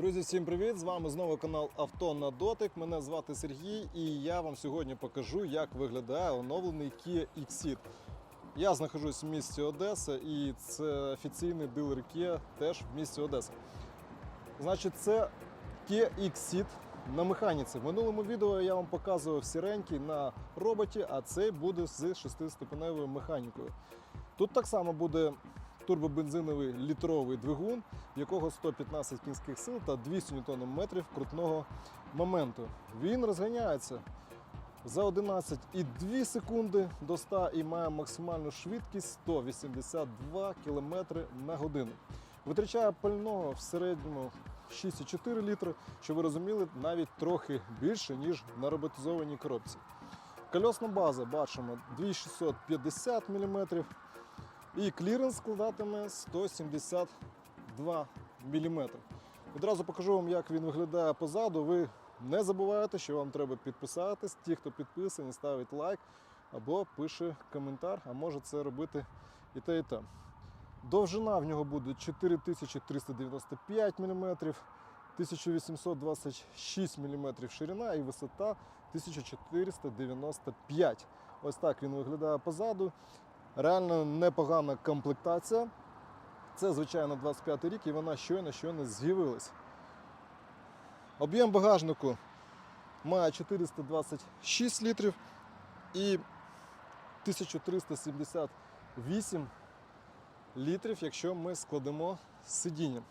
Друзі, всім привіт! З вами знову канал Авто на дотик. Мене звати Сергій, і я вам сьогодні покажу, як виглядає оновлений Kia Exit. Я знаходжусь в місті Одеса, і це офіційний дилер Kia теж в місті Одеса. Значить, це Kia Exit на механіці. В минулому відео я вам показував сіренький на роботі, а цей буде з 6-ступеневою механікою. Тут так само буде турбобензиновий літровий двигун, в якого 115 кінських сил та 200 Нм крутного моменту. Він розганяється за 11,2 секунди до 100 і має максимальну швидкість 182 км на годину. Витрачає пального в середньому 6,4 літри, що ви розуміли, навіть трохи більше, ніж на роботизованій коробці. Кольосна база бачимо 2650 мм, і кліренс складатиме 172 мм. Відразу покажу вам, як він виглядає позаду. Ви не забувайте, що вам треба підписатись. Ті, хто підписаний, ставить лайк або пише коментар, а може це робити і те, і те. Довжина в нього буде 4395 мм, 1826 мм ширина і висота 1495 Ось так він виглядає позаду. Реально непогана комплектація. Це, звичайно, 25 рік і вона щойно щойно з'явилась. Об'єм багажнику має 426 літрів і 1378 літрів, якщо ми складемо сидіння.